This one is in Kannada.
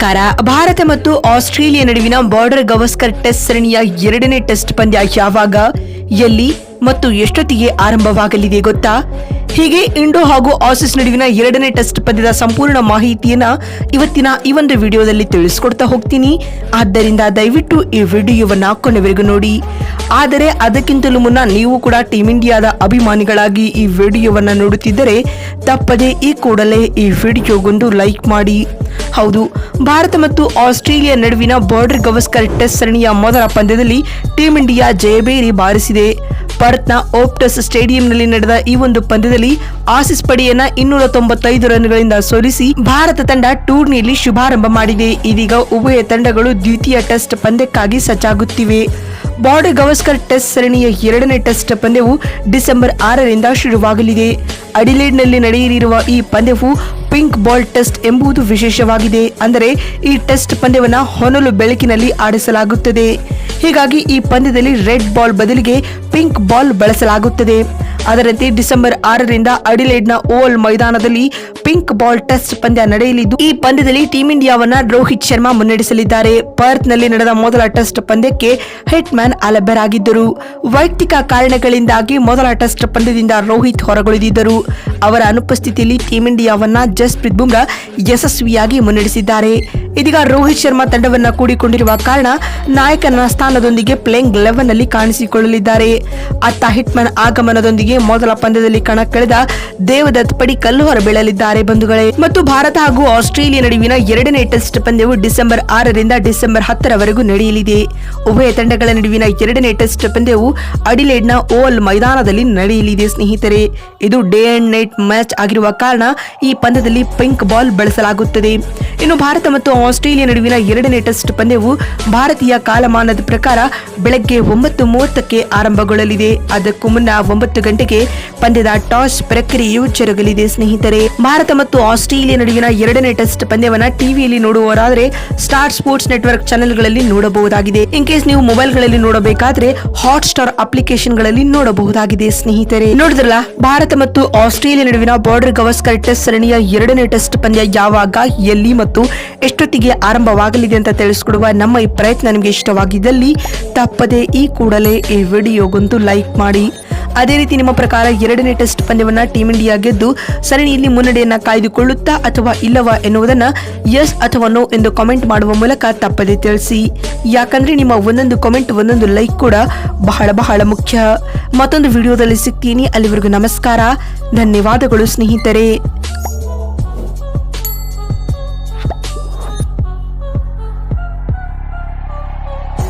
ನಮಸ್ಕಾರ. ಭಾರತ ಮತ್ತು ಆಸ್ಟ್ರೇಲಿಯಾ ನಡುವಿನ ಬಾರ್ಡರ್ ಗವಸ್ಕರ್ ಟೆಸ್ಟ್ ಸರಣಿಯ ಎರಡನೇ ಟೆಸ್ಟ್ ಪಂದ್ಯ ಯಾವಾಗ, ಎಲ್ಲಿ ಮತ್ತು ಎಷ್ಟೊತ್ತಿಗೆ ಆರಂಭವಾಗಲಿದೆ ಗೊತ್ತಾ? ಹೀಗೆ ಇಂಡೋ ಹಾಗೂ ಆಸಿಸ್ ನಡುವಿನ ಎರಡನೇ ಟೆಸ್ಟ್ ಪಂದ್ಯದ ಸಂಪೂರ್ಣ ಮಾಹಿತಿಯನ್ನ ಇವತ್ತಿನ ಈ ಒಂದು ವಿಡಿಯೋದಲ್ಲಿ ತಿಳಿಸ್ಕೊಡ್ತಾ ಹೋಗ್ತೀನಿ. ಆದ್ದರಿಂದ ದಯವಿಟ್ಟು ಈ ವಿಡಿಯೋವನ್ನ ಕೊನೆವರೆಗೂ ನೋಡಿ. ಆದರೆ ಅದಕ್ಕಿಂತಲೂ ಮುನ್ನ ನೀವು ಕೂಡ ಟೀಮ್ ಇಂಡಿಯಾದ ಅಭಿಮಾನಿಗಳಾಗಿ ಈ ವಿಡಿಯೋವನ್ನ ನೋಡುತ್ತಿದ್ದರೆ ತಪ್ಪದೆ ಈ ಕೂಡಲೇ ಈ ವಿಡಿಯೋಗೊಂದು ಲೈಕ್ ಮಾಡಿ. ಹೌದು. ಭಾರತ ಮತ್ತು ಆಸ್ಟ್ರೇಲಿಯಾ ನಡುವಿನ ಬಾರ್ಡರ್ ಗವಸ್ಕರ್ ಟೆಸ್ಟ್ ಸರಣಿಯ ಮೊದಲ ಪಂದ್ಯದಲ್ಲಿ ಟೀಂ ಇಂಡಿಯಾ ಜಯಬೇರಿ ಬಾರಿಸಿದೆ. ಪರ್ತ್ನ ಓಪ್ಟಸ್ ಸ್ಟೇಡಿಯಂನಲ್ಲಿ ನಡೆದ ಈ ಒಂದು ಪಂದ್ಯದಲ್ಲಿ ಆಸಿಸ್ ಪಡೆಯನ್ನ ಇನ್ನೂರ ತೊಂಬತ್ತೈದು ರನ್ಗಳಿಂದ ಸೋಲಿಸಿ ಭಾರತ ತಂಡ ಟೂರ್ನಿಯಲ್ಲಿ ಶುಭಾರಂಭ ಮಾಡಿದೆ. ಇದೀಗ ಉಭಯ ತಂಡಗಳು ದ್ವಿತೀಯ ಟೆಸ್ಟ್ ಪಂದ್ಯಕ್ಕಾಗಿ ಸಜ್ಜಾಗುತ್ತಿವೆ. ಬಾರ್ಡರ್ ಗವಸ್ಕರ್ ಟೆಸ್ಟ್ ಸರಣಿಯ ಎರಡನೇ ಟೆಸ್ಟ್ ಪಂದ್ಯವು ಡಿಸೆಂಬರ್ ಆರರಿಂದ ಶುರುವಾಗಲಿದೆ. ಅಡಿಲೇಡ್ನಲ್ಲಿ ನಡೆಯಲಿರುವ ಈ ಪಂದ್ಯವು ಪಿಂಕ್ ಬಾಲ್ ಟೆಸ್ಟ್ ಎಂಬುದು ವಿಶೇಷವಾಗಿದೆ. ಅಂದರೆ ಈ ಟೆಸ್ಟ್ ಪಂದ್ಯವನ್ನು ಹೊನಲು ಬೆಳಕಿನಲ್ಲಿ ಆಡಿಸಲಾಗುತ್ತದೆ. ಹೀಗಾಗಿ ಈ ಪಂದ್ಯದಲ್ಲಿ ರೆಡ್ ಬಾಲ್ ಬದಲಿಗೆ ಪಿಂಕ್ ಬಾಲ್ ಬಳಸಲಾಗುತ್ತದೆ. ಅದರಂತೆ ಡಿಸೆಂಬರ್ ಆರರಿಂದ ಅಡಿಲೇಡ್ನ ಓವಲ್ ಮೈದಾನದಲ್ಲಿ ಪಿಂಕ್ ಬಾಲ್ ಟೆಸ್ಟ್ ಪಂದ್ಯ ನಡೆಯಲಿದ್ದು, ಈ ಪಂದ್ಯದಲ್ಲಿ ಟೀಂ ಇಂಡಿಯಾವನ್ನ ರೋಹಿತ್ ಶರ್ಮಾ ಮುನ್ನಡೆಸಲಿದ್ದಾರೆ. ಪರ್ತ್ನಲ್ಲಿ ನಡೆದ ಮೊದಲ ಟೆಸ್ಟ್ ಪಂದ್ಯಕ್ಕೆ ಹಿಟ್ ಮ್ಯಾನ್ ಅಲಭ್ಯರಾಗಿದ್ದರು ವೈಯಕ್ತಿಕ ಕಾರಣಗಳಿಂದಾಗಿ ಮೊದಲ ಟೆಸ್ಟ್ ಪಂದ್ಯದಿಂದ ರೋಹಿತ್ ಹೊರಗುಳಿದಿದ್ದರು. ಅವರ ಅನುಪಸ್ಥಿತಿಯಲ್ಲಿ ಟೀಂ ಇಂಡಿಯಾವನ್ನ ಜಸ್ಪ್ರೀತ್ ಬುಮ್ರಾ ಯಶಸ್ವಿಯಾಗಿ ಮುನ್ನಡೆಸಿದ್ದಾರೆ. ಇದೀಗ ರೋಹಿತ್ ಶರ್ಮಾ ತಂಡವನ್ನ ಕೂಡಿಕೊಂಡಿರುವ ಕಾರಣ ನಾಯಕನ ಸ್ಥಾನದೊಂದಿಗೆ ಪ್ಲೇಯಿಂಗ್ ಲೆವೆನ್ನಲ್ಲಿ ಕಾಣಿಸಿಕೊಳ್ಳಲಿದ್ದಾರೆ. ಅತ್ತ ಹಿಟ್ಮನ್ ಆಗಮನದೊಂದಿಗೆ ಮೊದಲ ಪಂದ್ಯದಲ್ಲಿ ಕಣಕ್ಕಿಳಿದ ದೇವದತ್ ಪಡಿಕಲ್ಲು ಹೊರಬೀಳಲಿದ್ದಾರೆ ಬಂಧುಗಳೇ. ಮತ್ತು ಭಾರತ ಹಾಗೂ ಆಸ್ಟ್ರೇಲಿಯಾ ನಡುವಿನ ಎರಡನೇ ಟೆಸ್ಟ್ ಪಂದ್ಯವು ಡಿಸೆಂಬರ್ ಆರರಿಂದ ಡಿಸೆಂಬರ್ ಹತ್ತರವರೆಗೂ ನಡೆಯಲಿದೆ. ಉಭಯ ತಂಡಗಳ ನಡುವಿನ ಎರಡನೇ ಟೆಸ್ಟ್ ಪಂದ್ಯವು ಅಡಿಲೇಡ್ನ ಓವಲ್ ಮೈದಾನದಲ್ಲಿ ನಡೆಯಲಿದೆ ಸ್ನೇಹಿತರೆ. ಇದು ಡೇ ಅಂಡ್ ನೈಟ್ ಮ್ಯಾಚ್ ಆಗಿರುವ ಕಾರಣ ಈ ಪಂದ್ಯದಲ್ಲಿ ಪಿಂಕ್ ಬಾಲ್ ಬಳಸಲಾಗುತ್ತದೆ. ಇನ್ನು ಭಾರತ ಮತ್ತು ಆಸ್ಟ್ರೇಲಿಯಾ ನಡುವಿನ ಎರಡನೇ ಟೆಸ್ಟ್ ಪಂದ್ಯವು ಭಾರತೀಯ ಕಾಲಮಾನದ ಪ್ರಕಾರ ಬೆಳಗ್ಗೆ ಒಂಬತ್ತು ಮೂವತ್ತಕ್ಕೆ ಆರಂಭಗೊಳ್ಳಲಿದೆ. ಅದಕ್ಕೂ ಮುನ್ನ ಒಂಬತ್ತು ಗಂಟೆಗೆ ಪಂದ್ಯದ ಟಾಸ್ ಪ್ರಕ್ರಿಯೆಯು ಜರುಗಲಿದೆ ಸ್ನೇಹಿತರೆ. ಭಾರತ ಮತ್ತು ಆಸ್ಟ್ರೇಲಿಯಾ ನಡುವಿನ ಎರಡನೇ ಟೆಸ್ಟ್ ಪಂದ್ಯವನ್ನು ಟಿವಿಯಲ್ಲಿ ನೋಡುವವರಾದರೆ ಸ್ಟಾರ್ ಸ್ಪೋರ್ಟ್ಸ್ ನೆಟ್ವರ್ಕ್ ಚಾನೆಲ್ಗಳಲ್ಲಿ ನೋಡಬಹುದಾಗಿದೆ. ಇನ್ ಕೇಸ್ ನೀವು ಮೊಬೈಲ್ಗಳಲ್ಲಿ ನೋಡಬೇಕಾದ್ರೆ ಹಾಟ್ ಸ್ಟಾರ್ ಅಪ್ಲಿಕೇಶನ್ಗಳಲ್ಲಿ ನೋಡಬಹುದಾಗಿದೆ, ಸ್ನೇಹಿತರೆ. ನೋಡಿದ್ರಲ್ಲ, ಭಾರತ ಮತ್ತು ಆಸ್ಟ್ರೇಲಿಯಾ ನಡುವಿನ ಬಾರ್ಡರ್ ಗವಸ್ಕರ್ ಟೆಸ್ಟ್ ಸರಣಿಯ ಎರಡನೇ ಟೆಸ್ಟ್ ಪಂದ್ಯ ಯಾವಾಗ, ಎಲ್ಲಿ ಮತ್ತು ಎಷ್ಟೊತ್ತಿಗೆ ಆರಂಭವಾಗಲಿದೆ ಅಂತ ತಿಳಿಸಿಕೊಡುವ ನಮ್ಮ ಈ ಪ್ರಯತ್ನ ನಿಮಗೆ ಇಷ್ಟವಾಗಿದ್ದಲ್ಲಿ ತಪ್ಪದೆ ಈ ಕೂಡಲೇ ಈ ವಿಡಿಯೋಗೊಂದು ಲೈಕ್ ಮಾಡಿ. ಅದೇ ರೀತಿ ನಿಮ್ಮ ಪ್ರಕಾರ ಎರಡನೇ ಟೆಸ್ಟ್ ಪಂದ್ಯವನ್ನ ಟೀಂ ಇಂಡಿಯಾ ಗೆದ್ದು ಸರಣಿಯಲ್ಲಿ ಮುನ್ನಡೆಯನ್ನ ಕಾಯ್ದುಕೊಳ್ಳುತ್ತಾ ಅಥವಾ ಇಲ್ಲವಾ ಎನ್ನುವುದನ್ನ ಎಸ್ ಅಥವಾ ನೋ ಎಂದು ಕಾಮೆಂಟ್ ಮಾಡುವ ಮೂಲಕ ತಪ್ಪದೆ ತಿಳಿಸಿ. ಯಾಕಂದ್ರೆ ನಿಮ್ಮ ಒಂದೊಂದು ಕಾಮೆಂಟ್ ಒಂದೊಂದು ಲೈಕ್ ಕೂಡ ಬಹಳ ಬಹಳ ಮುಖ್ಯ. ಮತ್ತೊಂದು ವಿಡಿಯೋದಲ್ಲಿ ಸಿಗ್ತೀನಿ. ಅಲ್ಲಿವರೆಗೂ ನಮಸ್ಕಾರ. ಧನ್ಯವಾದಗಳು ಸ್ನೇಹಿತರೆ.